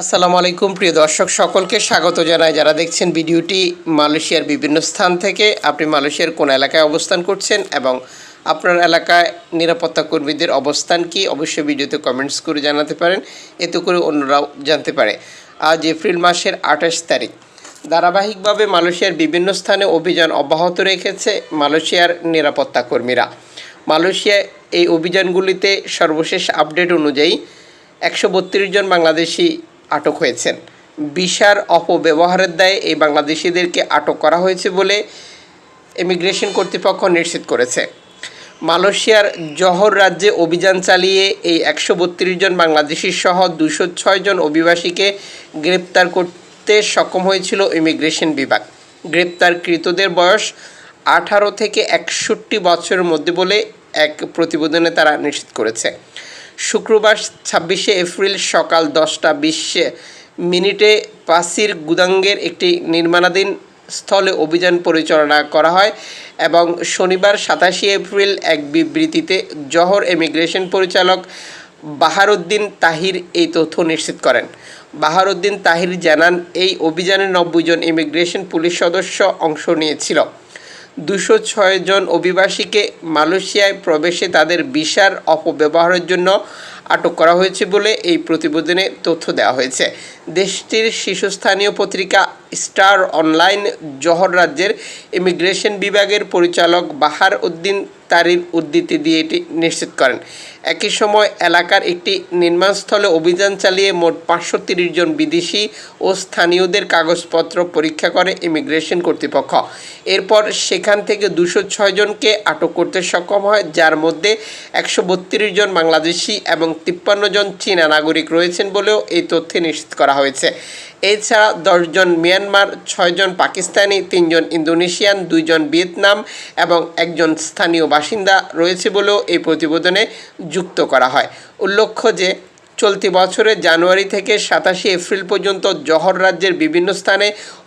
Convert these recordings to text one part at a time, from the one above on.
আসসালামু আলাইকুম, প্রিয় দর্শক, সকলকে স্বাগত জানাই। যারা দেখছেন ভিডিওটি মালয়েশিয়ার বিভিন্ন স্থান থেকে, আপনি মালয়েশিয়ার কোন এলাকায় অবস্থান করছেন এবং আপনার এলাকায় নিরাপত্তা কর্মীদের অবস্থান কি, অবশ্যই ভিডিওতে কমেন্টস করে জানাতে পারেন। এতে করে অন্যরাও জানতে পারে। আজ এপ্রিল মাসের আঠাশ তারিখ। ধারাবাহিকভাবে মালয়েশিয়ার বিভিন্ন স্থানে অভিযান অব্যাহত রেখেছে মালয়েশিয়ার নিরাপত্তা কর্মীরা। মালয়েশিয়ায় এই অভিযানগুলিতে সর্বশেষ আপডেট অনুযায়ী একশো বত্রিশ জন বাংলাদেশি আটক হয়েছেন। বিশার অপব্যবহারের দায়ে এই বাংলাদেশিদেরকে আটক করা হয়েছে বলে ইমিগ্রেশন কর্তৃপক্ষ নিশ্চিত করেছে। মালয়েশিয়ার জহর রাজ্যে অভিযান চালিয়ে এই একশো বত্রিশ জন বাংলাদেশি সহ দুশো ছয় জন অভিবাসীকে গ্রেপ্তার করতে সক্ষম হয়েছিল ইমিগ্রেশন বিভাগ। গ্রেপ্তারকৃতদের বয়স আঠারো থেকে একষট্টি বছরের মধ্যে বলে এক প্রতিবেদনে তারা নিশ্চিত করেছে। শুক্রবার ছাব্বিশে এপ্রিল সকাল দশটা বিশে মিনিটে পাসির গুদাঙ্গের একটি নির্মাণাধীন স্থলে অভিযান পরিচালনা করা হয় এবং শনিবার সাতাশে এপ্রিল এক বিবৃতিতে জহর ইমিগ্রেশন পরিচালক বাহারুদ্দিন তাহির এই তথ্য নিশ্চিত করেন। বাহারুদ্দিন তাহির জানান, এই অভিযানে নব্বই জন ইমিগ্রেশন পুলিশ সদস্য অংশ নিয়েছিল। দুশো জন অভিবাসীকে মালয়েশিয়ায় প্রবেশে তাদের ভিসার অপব্যবহারের জন্য আটক করা হয়েছে বলে এই প্রতিবেদনে তথ্য দেওয়া হয়েছে। দেশটির শীর্ষস্থানীয় পত্রিকা স্টার অনলাইন জহর রাজ্যের ইমিগ্রেশন বিভাগের পরিচালক বাহার উদ্দিন তারির উদ্ধৃতি দিয়ে এটি নিশ্চিত করেন। একই সময় এলাকার একটি নির্মাণস্থলে অভিযান চালিয়ে মোট পাঁচশো তিরিশ জন বিদেশি ও স্থানীয়দের কাগজপত্র পরীক্ষা করে ইমিগ্রেশন কর্তৃপক্ষ। এরপর সেখান থেকে দুশো ছয় জনকে আটক করতে সক্ষম হয়, যার মধ্যে একশো বত্রিশ জন বাংলাদেশি এবং তিপ্পান্ন জন চীনা নাগরিক রয়েছেন বলেও এই তথ্যে নিশ্চিত করা হয়েছে। এছাড়া দশজন মিয়ানমার ছয়জন পাকিস্তানি তিনজন ইন্দোনেশিয়ান দুইজন ভিয়েতনাম এবং একজন স্থানীয় বাসিন্দা রয়েছে বলেও এই প্রতিবেদনে যুক্ত করা হয়। উল্লেখ্য যে, চলতি বছরের জানুয়ারি থেকে সাতাশে এপ্রিল পর্যন্ত জহর রাজ্যের বিভিন্ন স্থানে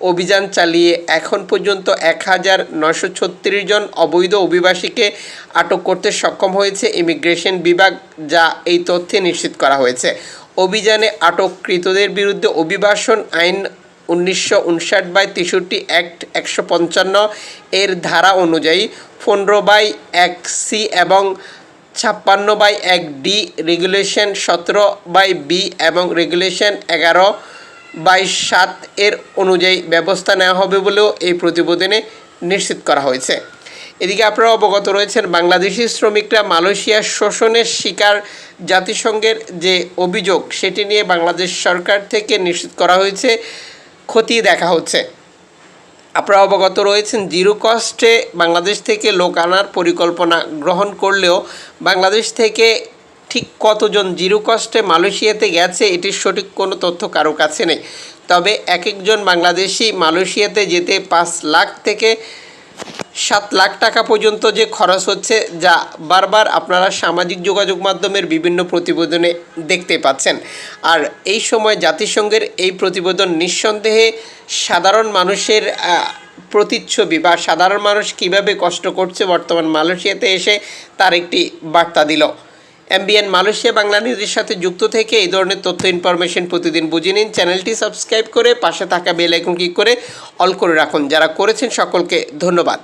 অভিযান চালিয়ে এখন পর্যন্ত এক হাজার নশো ছত্রিশ জন অবৈধ অভিবাসীকে আটক করতে সক্ষম হয়েছে ইমিগ্রেশন বিভাগ, যা এই তথ্যে নিশ্চিত করা হয়েছে। অভিযানে আটককৃতদের বিরুদ্ধে অভিবাসন আইন উনিশশো উনষাট বাই তেষট্টি অ্যাক্ট একশো পঞ্চান্ন এর ধারা অনুযায়ী পনেরো বাই এক সি এবং ছাপ্পান্ন বাই এক ডি রেগুলেশন সতেরো বাই বি এবং রেগুলেশন এগারো বাই সাত এর অনুযায়ী ব্যবস্থা নেওয়া হবে বলেও এই প্রতিবেদনে নিশ্চিত করা হয়েছে। এদিকে আপনারা অবগত রয়েছেন, বাংলাদেশি শ্রমিকরা মালয়েশিয়ার শোষণের শিকার জাতিসংঘের যে অভিযোগ, সেটি নিয়ে বাংলাদেশ সরকার থেকে নিশ্চিত করা হয়েছে, খতিয়ে দেখা হচ্ছে। আপনারা অবগত রয়েছেন, জিরো কস্টে বাংলাদেশ থেকে লোক আনার পরিকল্পনা গ্রহণ করলেও বাংলাদেশ থেকে ঠিক কতজন জিরো কস্টে মালয়েশিয়াতে গেছে, এটির সঠিক কোনো তথ্য কারও কাছে নেই। তবে এক একজন বাংলাদেশি মালয়েশিয়াতে যেতে পাঁচ লাখ থেকে সাত লাখ টাকা পর্যন্ত যে খরচ হচ্ছে, যা বারবার আপনারা সামাজিক যোগাযোগ মাধ্যমের বিভিন্ন প্রতিবেদনে দেখতে পাচ্ছেন। আর এই সময় জাতিসংঘের এই প্রতিবেদন নিঃসন্দেহে সাধারণ মানুষের প্রতিচ্ছবি বা সাধারণ মানুষ কীভাবে কষ্ট করছে বর্তমান মালয়েশিয়াতে এসে তার একটি বার্তা দিল। এমবিএন মালয়েশিয়া বাংলা নিউজের সাথে যুক্ত থেকে এই ধরনের তথ্য ইনফরমেশন প্রতিদিন বুঝে নিন। চ্যানেলটি সাবস্ক্রাইব করে পাশে থাকা বেল আইকন ক্লিক করে অল করে রাখুন। যারা করেছেন সকলকে ধন্যবাদ।